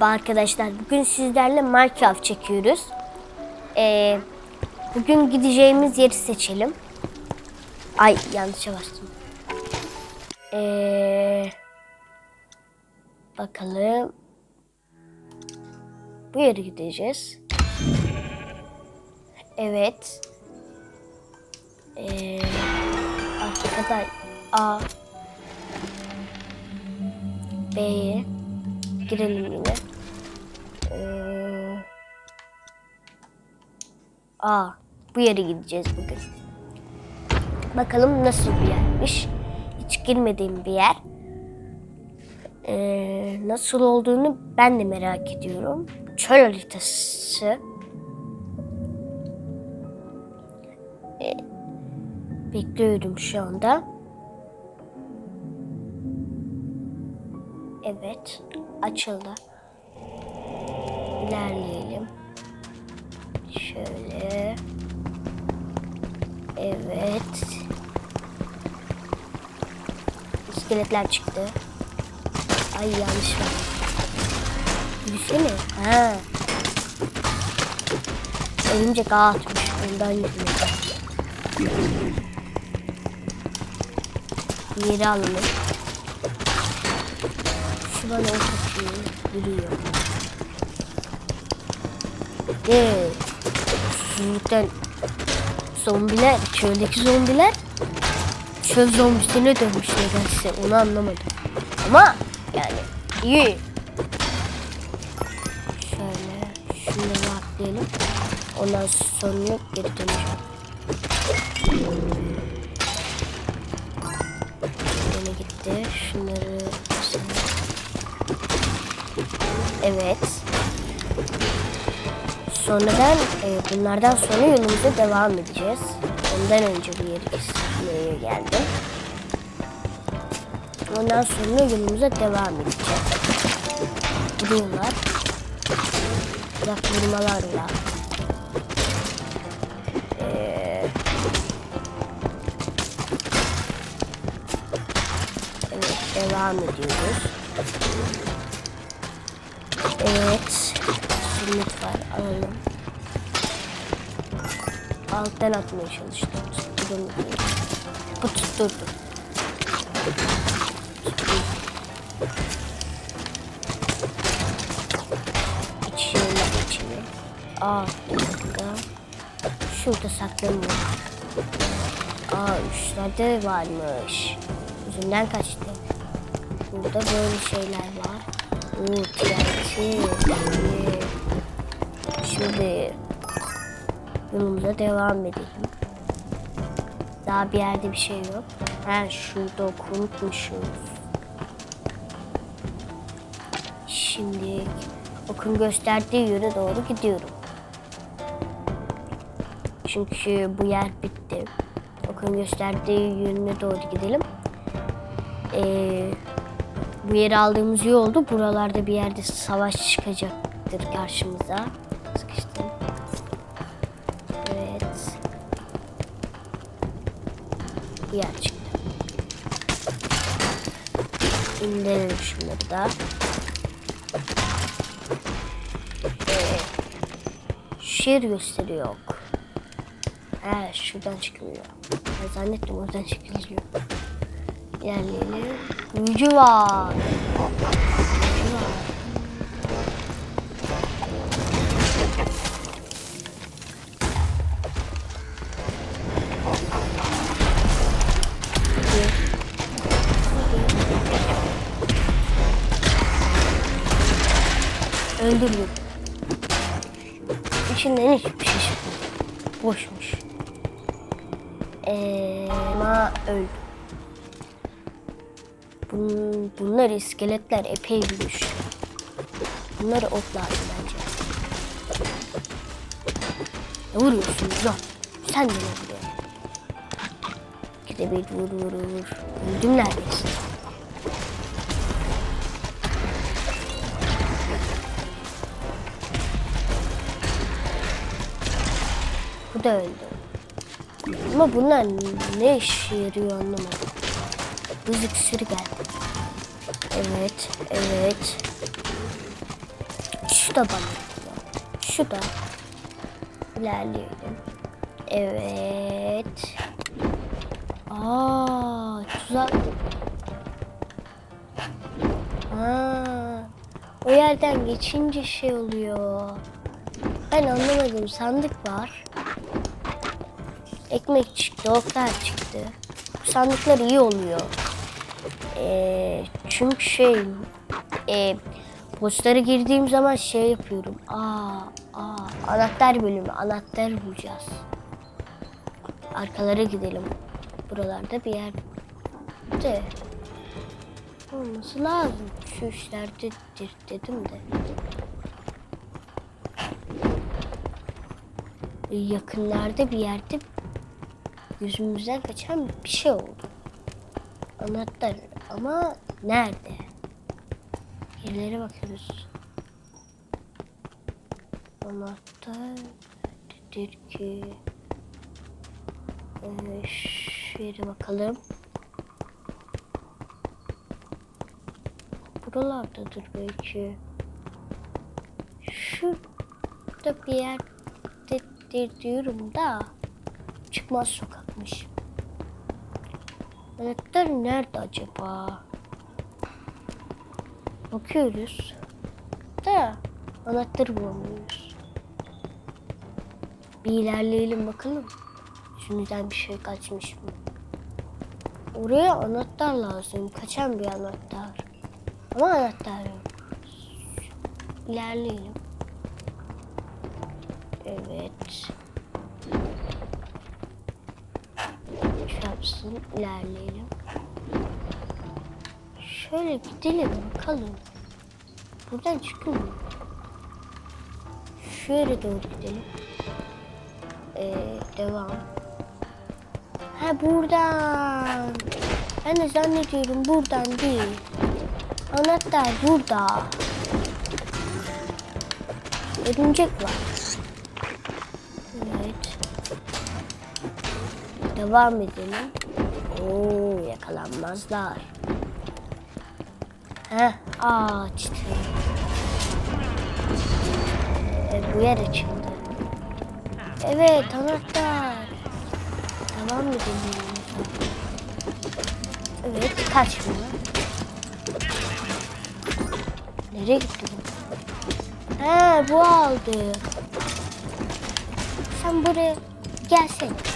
Arkadaşlar. Bugün sizlerle Minecraft çekiyoruz. Ee, bugün gideceğimiz yeri seçelim. Ay yanlışa bastım. Ee, bakalım. Bu yere gideceğiz. Evet. Ee, arkada A B'ye girelim yine. Ee, aa, bu yere gideceğiz bugün. Bakalım nasıl bir yermiş. Hiç girmediğim bir yer. Ee, nasıl olduğunu ben de merak ediyorum. Çöl haritası. Ee, bekliyorum şu anda. Evet, açıldı. İlerleyelim. Şöyle. Evet. İskeletler çıktı. Ay yanlış var. Mi? Ha. Örümcek ağ atmış. Ondan yüzünden. Yeri alalım. Şu bana o kaçıyor. Duruyor. Eee. Susuzluktan zombiler, çöldeki zombiler çöl zombisine dönmüş nedense onu anlamadım. Ama yani iyi. Şöyle şunları atlayalım. Ondan sonra geri döneceğim. Evet. Sonradan e, bunlardan sonra yolumuza devam edeceğiz. Ondan önce yeri kesmeye geldim. Ondan sonra yolumuza devam edeceğiz. Vuruyorlar. Bırak vurmalarla. Ee, evet devam ediyoruz. Evet. Sünnet var. Alalım. Alttan atmaya çalıştım. Tutturum. Bu tutturdu. İçine içine. Aa, bir dakika. Şurada saklanıyor. Aa, üstlerde varmış. Yüzünden kaçtı. Burada böyle şeyler var. Oo, TNT. Şimdi yolumuza devam edelim. Daha bir yerde bir şey yok. Ha şurada okunmuşuz. Şimdi okun gösterdiği yöne doğru gidiyorum. Çünkü bu yer bitti. Okun gösterdiği yöne doğru gidelim. Ee, bu yeri aldığımız iyi oldu. Buralarda bir yerde savaş çıkacaktır karşımıza. Sıkıştım. Evet. Bu yer çıktı. İndirelim şunları da. Yeri gösteriyor. ok. He şuradan çıkılıyor. Zannettim oradan çıkılıyor. İlerleyelim. Gücü var. Gücü var. Öldürüyor. İçinden hiçbir şey çıkmıyor. Boşmuş. Eee, ama öldü. Bun, bunlar iskeletler epey büyümüş. Bunları otlardı bence. Ne vuruyorsun lan? Sen de ne vuruyorsun? İkide bir vur vur vur. Öldüm neredeyse. Bu da öldü. Ama bunlar ne işe yarıyor anlamadım. Buz iksiri geldi. Evet, evet. Şu da bana. Şu da. İlerleyelim. Evet. Aa, tuzak. Aa, o yerden geçince şey oluyor. Ben anlamadım. Sandık var. Ekmek çıktı, oklar çıktı. Bu sandıklar iyi oluyor. Ee, çünkü şey, e, postlara girdiğim zaman şey yapıyorum. Aa, aa, anahtar bölümü, anahtar bulacağız. Arkalara gidelim. Buralarda bir yerde olması lazım. Şu işlerdedir dedim de. Yakınlarda bir yerde gözümüzden kaçan bir şey oldu. Anahtar ama nerede? Yerlere bakıyoruz. Anahtar nedir ki? Ee, şöyle bakalım. Buralardadır belki. Şurada bir yerdedir diyorum da çıkmaz sokakmış. Anahtar nerede acaba? Bakıyoruz. Da anahtarı bulamıyoruz. Bir ilerleyelim bakalım. Şimdiden bir şey kaçmış mı? Oraya anahtar lazım. Kaçan bir anahtar. Ama anahtar yok. İlerleyelim. Evet. Çarpsın. ilerleyelim. Şöyle gidelim bakalım. Buradan çıkıyor mu? Şöyle doğru gidelim. Ee, devam. Ha buradan. Ben de zannediyorum buradan değil. Anahtar burada. Örümcek var. Devam edelim. Oo yakalanmazlar. Heh açtı. Evet, bu yer açıldı. Evet anahtar. Devam edelim. Evet kaçmıyor. Nereye gitti bu? He bu aldı. Sen buraya gelsene.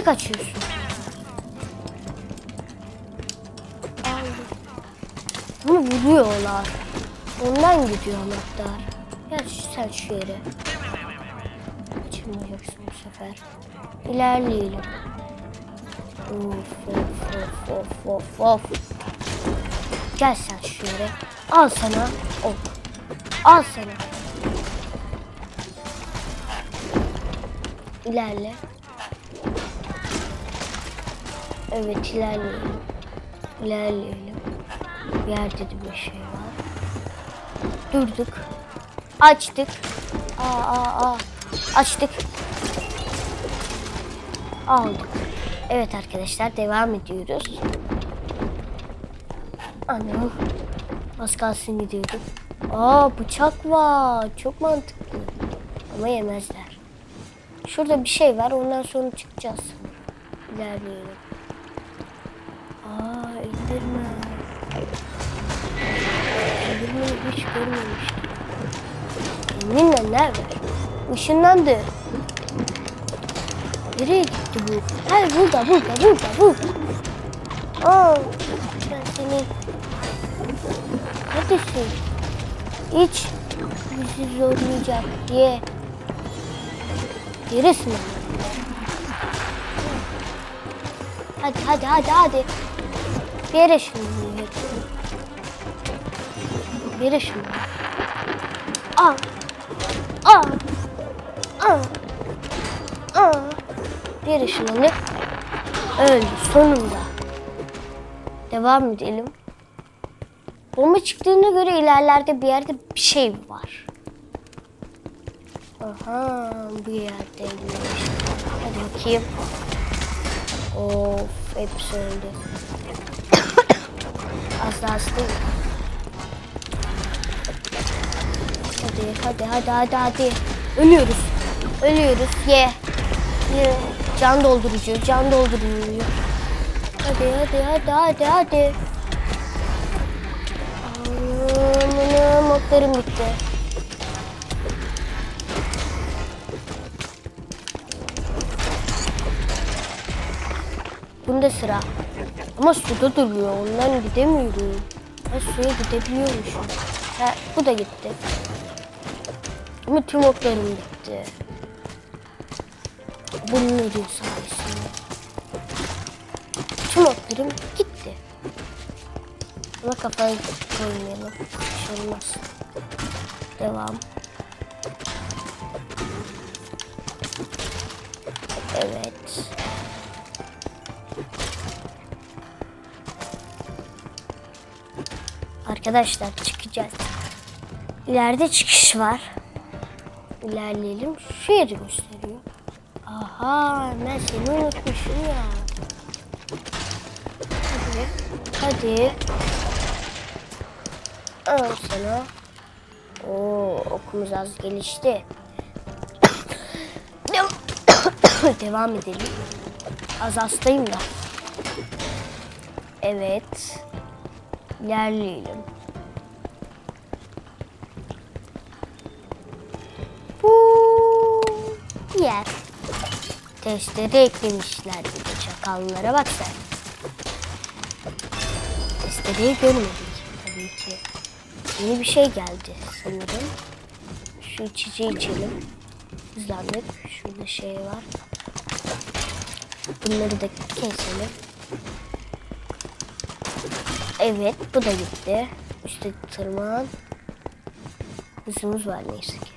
Ne kaçıyorsun? Bunu vuruyorlar. Ondan gidiyor anahtar. Gel sen şu yere. Kaçırmayacaksın bu sefer. İlerleyelim. Of of of of of. Gel sen şu yere. Al sana. Ok. Al sana. İlerle. Evet ilerleyelim. İlerleyelim. Bir yerde de bir şey var. Durduk. Açtık. Aa aa aa. Açtık. Aldık. Evet arkadaşlar devam ediyoruz. Anam. Az kalsın gidiyorduk. Aa bıçak var. Çok mantıklı. Ama yemezler. Şurada bir şey var. Ondan sonra çıkacağız. İlerleyelim. Görmemiştim. Eminle nerede? Işınlandı. Nereye gitti bu? Hayır burada, burada, burada, burada. Aa, ben seni... Neredesin? Hiç bizi zorlayacak diye. Yerisin onu. Hadi, hadi, hadi, hadi. Bir yere şimdi Bir yere şimdi. Aa, aa, aa, aa. Bir yere şimdi öldü sonunda. Devam edelim. Bomba çıktığına göre ilerlerde bir yerde bir şey var. Aha bu yerdeymiş. Hadi bakayım. Of hepsi öldü. Az daha hastayım. Hadi hadi hadi hadi. Ölüyoruz. Ölüyoruz. Ye. Ye. Can doldurucu, can doldurucu. Hadi hadi hadi hadi hadi. Aman modlarım bitti. Bunda sıra. Ama suda duruyor. Ondan gidemiyorum. Ha suya gidebiliyormuşum. Ha bu da gitti. Ama tüm oklarım bitti. Bunun ödül sayesinde. Tüm oklarım gitti. Ama kafayı koymayalım. Bir şey olmaz. Devam. Evet. Arkadaşlar çıkacağız. İleride çıkış var. İlerleyelim. Şu yeri gösteriyor. Aha ben seni unutmuşum ya. Hadi. Hadi. Al sana. Oo okumuz az gelişti. Devam edelim. Az hastayım da. Evet. İlerleyelim. Testere eklemişler bir çakallara bak sen. Testereyi görmedik tabii ki. Yeni bir şey geldi sanırım. Şu içeceği içelim. Hızlandık. Şurada şey var. Bunları da keselim. Evet bu da gitti. Üste tırman. Hızımız var neyse ki.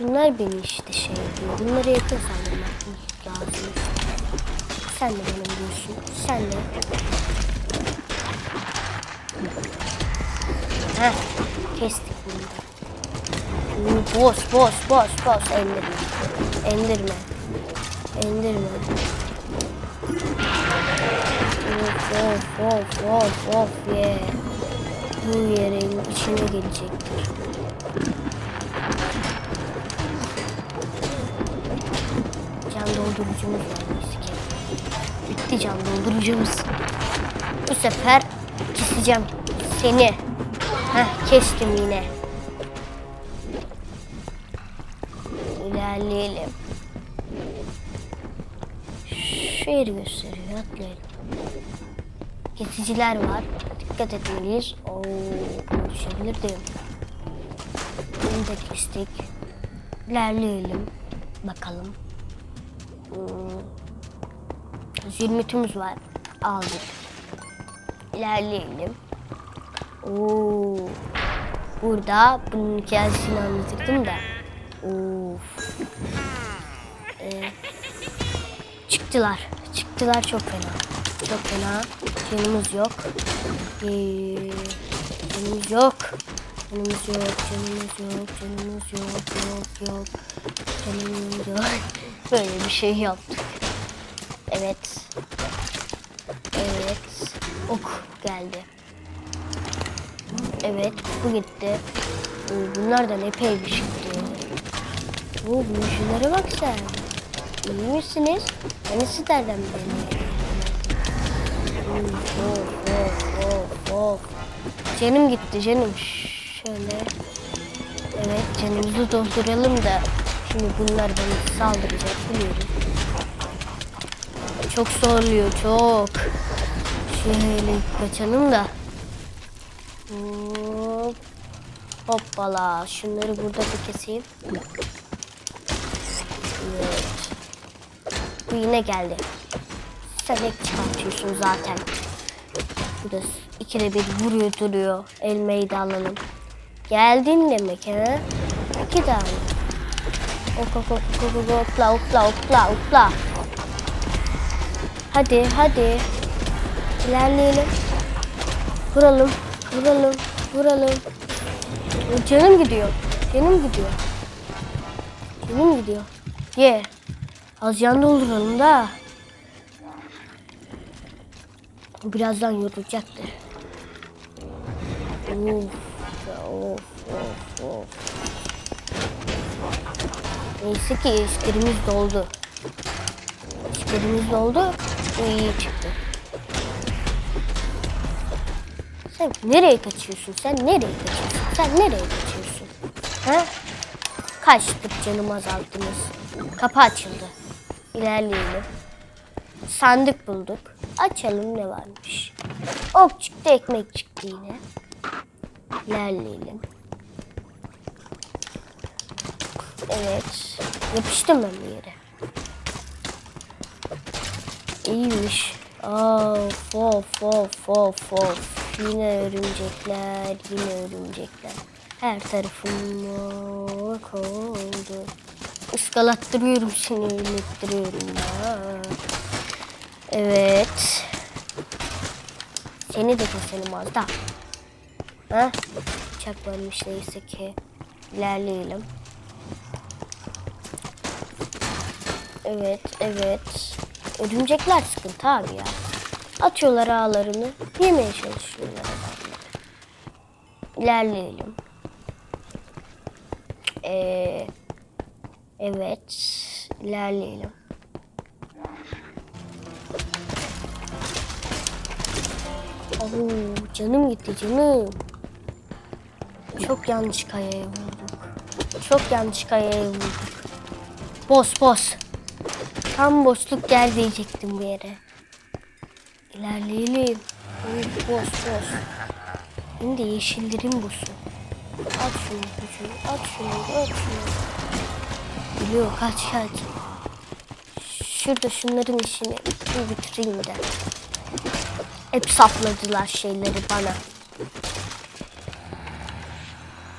Şunlar beni işte şey diyor. Bunları yakın saldırmak lazım. Sen de bana diyorsun. Sen de. Heh, kestik bunu boş boş boş boş endirme. Endirme. Endirme. Of of of of of ye. Bu yerin içine gelecektir. Doldurucumuz var ki. Bitti can doldurucumuz. Bu sefer keseceğim seni. Heh kestim yine. İlerleyelim. Şu yeri gösteriyor. Atlayalım. Kesiciler var. Dikkat etmeliyiz. Oo, bunu düşebilirdim. Bunu da kestik. İlerleyelim. Bakalım. Zülmütümüz var. Aldık. İlerleyelim. Oo. Burada bunun hikayesini anlatırdım da. Of. Ee, çıktılar. Çıktılar çok fena. Çok fena. Canımız yok. Ee, canımız yok. Canımız yok. Canımız yok. Canımız yok. Yok yok. Canımız yok. Böyle bir şey yaptık. Evet. Evet. Ok geldi. Evet bu gitti. Ee, Bunlardan epey bir çıktı. Oo, bu işlere bak sen. İyi misiniz? Beni sizlerden bilelim. Of of of of. Canım gitti canım. Şöyle. Evet canımızı dolduralım da. Şimdi bunlar bana saldıracak biliyorum. Çok zorluyor çok. Şöyle kaçalım da. Hop. Hoppala. Şunları burada bir keseyim. Evet. Bu yine geldi. Sen ek çıkartıyorsun zaten. Bu da ikide bir vuruyor duruyor. Elmayı da alalım. Geldin demek ha? İki tane. Ok ok ok hopla hopla hopla hopla. Hadi hadi. İlerleyelim. Vuralım. Vuralım. Vuralım. Canım gidiyor. Canım gidiyor. Canım gidiyor. Ye. Az can dolduralım da. Birazdan yorulacaktır. Of. Of of of. Neyse ki iskerimiz doldu. İskerimiz doldu. Bu iyi çıktı. Sen nereye kaçıyorsun? Sen nereye kaçıyorsun? Sen nereye kaçıyorsun? Ha? Kaçtık canım azalttınız. Kapı açıldı. İlerleyelim. Sandık bulduk. Açalım ne varmış. Ok çıktı, ekmek çıktı yine. İlerleyelim. Evet. Yapıştım ben bir yere. İyiymiş. Of of of of of. Yine örümcekler, yine örümcekler. Her tarafım mor oldu. Iskalattırıyorum seni, ürmettiriyorum ya. Evet. Seni de keselim az da. Ha? Bıçak varmış neyse ki. İlerleyelim. Evet, evet. Örümcekler sıkıntı abi ya. Atıyorlar ağlarını, yemeye çalışıyorlar adamları. İlerleyelim. Ee, evet, ilerleyelim. Oo, canım gitti canım. Çok yanlış kayaya vurduk. Çok yanlış kayaya vurduk. Boss boss. Tam boşluk gel diyecektim bir yere. İlerleyelim. Evet, boss boss. Benim de yeşillerin boss'u. At şunu gücü. At şunu. At şunu. Biliyor kaç kaç. Şurada şunların işini bir bitireyim de. Hep sapladılar şeyleri bana.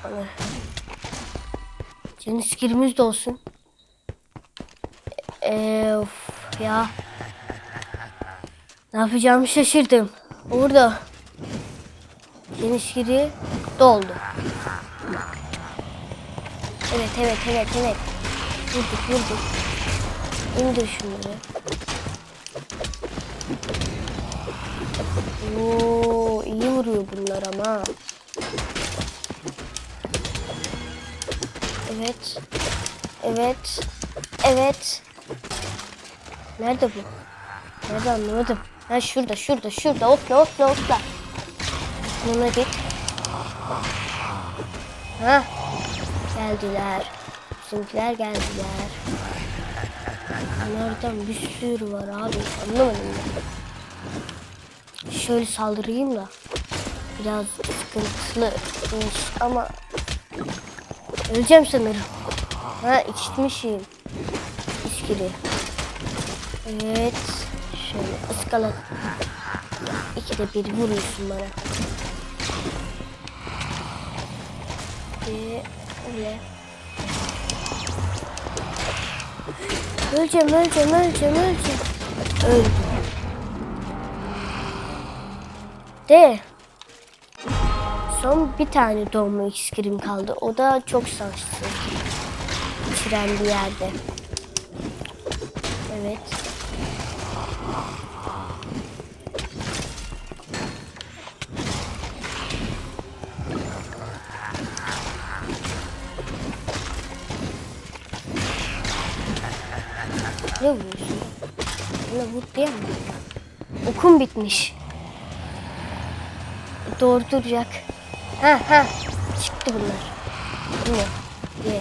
Bana. Can iskerimiz de olsun. Eee of ya. Ne yapacağımı şaşırdım. Orada. Can iskeri doldu. Evet evet evet evet. Vurduk vurduk. İndir şunları. Oo, iyi vuruyor bunlar ama. Evet. Evet. Evet. Nerede bu? Nerede anlamadım. Ha şurada şurada şurada. Hopla hopla hopla. Buna git. Ha. Geldiler. Bizimkiler geldiler. Nereden bir sürü var abi. Anlamadım ben. Şöyle saldırayım da. Biraz sıkıntılı ama öleceğim sanırım. Ha içmişim. İskiri. Evet. Şöyle ıskala. İkide bir vuruyorsun bana. Ve öyle. Öleceğim, öleceğim, öleceğim, öleceğim. Öldüm. De. Son bir tane doğma iskirim kaldı. O da çok şanslı. Tren bir yerde. Evet. Ne vuruyorsun? Bana vur diyemem. Okum bitmiş. Doğru duracak. Ha ha. Çıktı bunlar. Bu ne? Ye.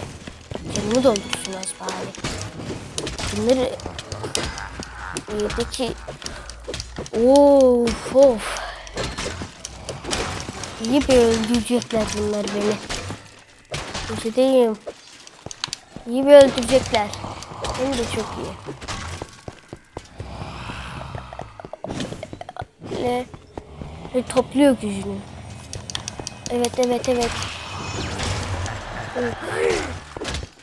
Canımı doldursun az bari. Bunları yedeki Of of. İyi bir öldürecekler bunlar beni. Köşedeyim. İyi bir öldürecekler. Hem de çok iyi. Böyle, böyle topluyor gücünü. Evet evet evet.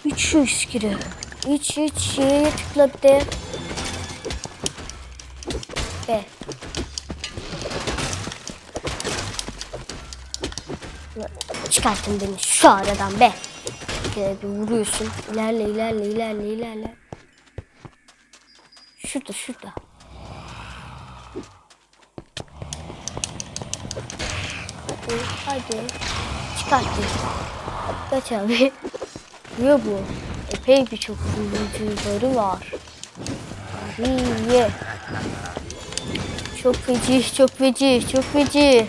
Üç şu iskiri. Üç üç şeye tıkla bir de. Be. Çıkartın beni şu aradan be. Bir vuruyorsun. İlerle ilerle ilerle ilerle. Şurada şurada. Hadi. çıkarttı. Kaç abi. Niye bu? Epey birçok oyuncuları var. Abi ye. Çok feci, çok feci, çok feci.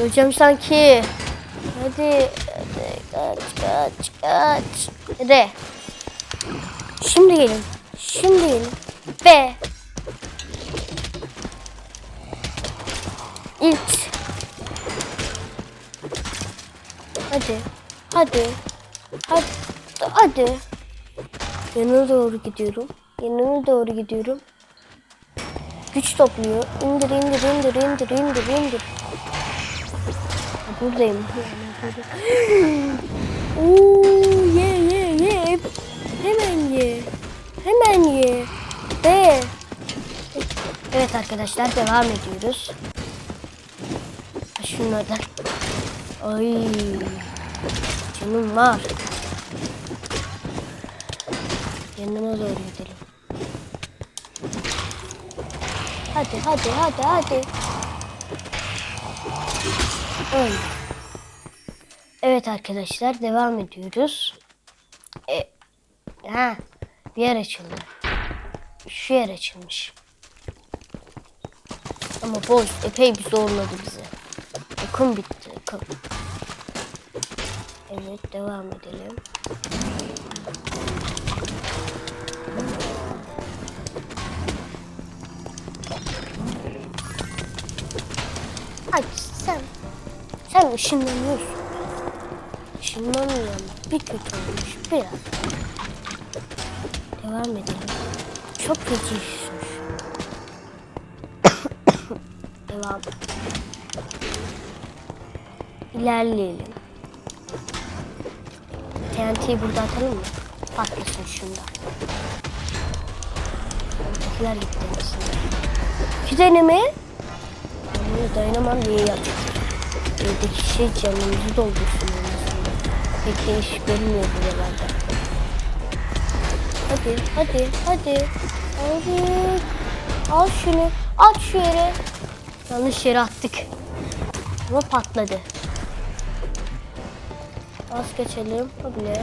Öleceğim sanki. Hadi, hadi kaç, kaç, kaç. Hadi. Şimdi gelin. Şimdi gelin. Ve ilk Hadi. Hadi. Hadi. Hadi. Yanına doğru gidiyorum. Yanına doğru gidiyorum. Güç topluyor. İndir indir indir indir indir indir. Buradayım. Oo, ye ye ye. Hemen ye. Hemen ye. Be. Evet arkadaşlar devam ediyoruz. Şunlardan. Ay. Canım var. Yanına doğru gidelim. Hadi hadi hadi hadi. Öyle. Evet arkadaşlar devam ediyoruz. E, ha, bir yer açıldı. Şu yer açılmış. Ama boş epey bir zorladı bizi. Okum bitti. Okum. Evet devam edelim. Hadi sen. Sen ışınlanıyorsun. Işınlanmayan bir kötü olmuş biraz. Devam edelim. Çok feci işmiş. Devam. İlerleyelim. TNT'yi burada atalım mı? Patlasın şunda. Oradakiler gitti aslında. Deneme. Ben bunu dayanamam diye yaptım. Evdeki şey canımızı doldursun. Pek de iş görünmüyor buralarda. Hadi, hadi, hadi. Hadi. Al şunu. At şu yere. Yanlış yere attık. Ama patladı. Az geçelim. Hadi.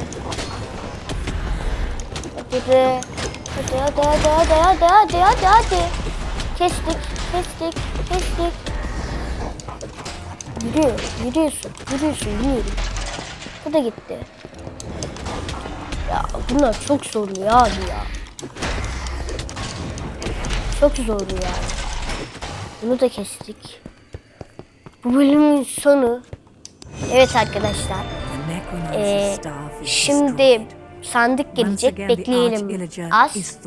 Hadi be. Hadi hadi hadi hadi hadi hadi hadi hadi. Kestik, kestik, kestik. Yürüyor, yürüyorsun, yürüyorsun, yürüyorum. Bu da gitti. Ya bunlar çok zorlu ya abi ya. Çok zorlu yani. Bunu da kestik. Bu bölümün sonu. Evet arkadaşlar. Ee, şimdi sandık gelecek. Bekleyelim. Az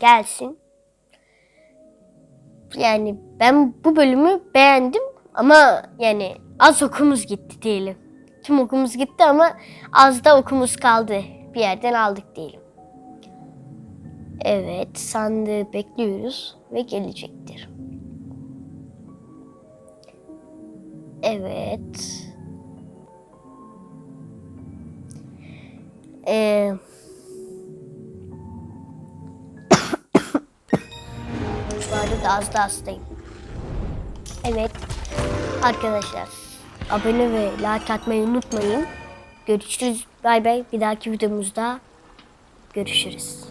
gelsin. Yani ben bu bölümü beğendim ama yani az okumuz gitti diyelim. Tüm okumuz gitti ama az da okumuz kaldı. Bir yerden aldık diyelim. Evet, sandığı bekliyoruz ve gelecektir. Evet. Ee, bu az da hastayım. Evet. Arkadaşlar abone ve like atmayı unutmayın. Görüşürüz. Bay bay. Bir dahaki videomuzda görüşürüz.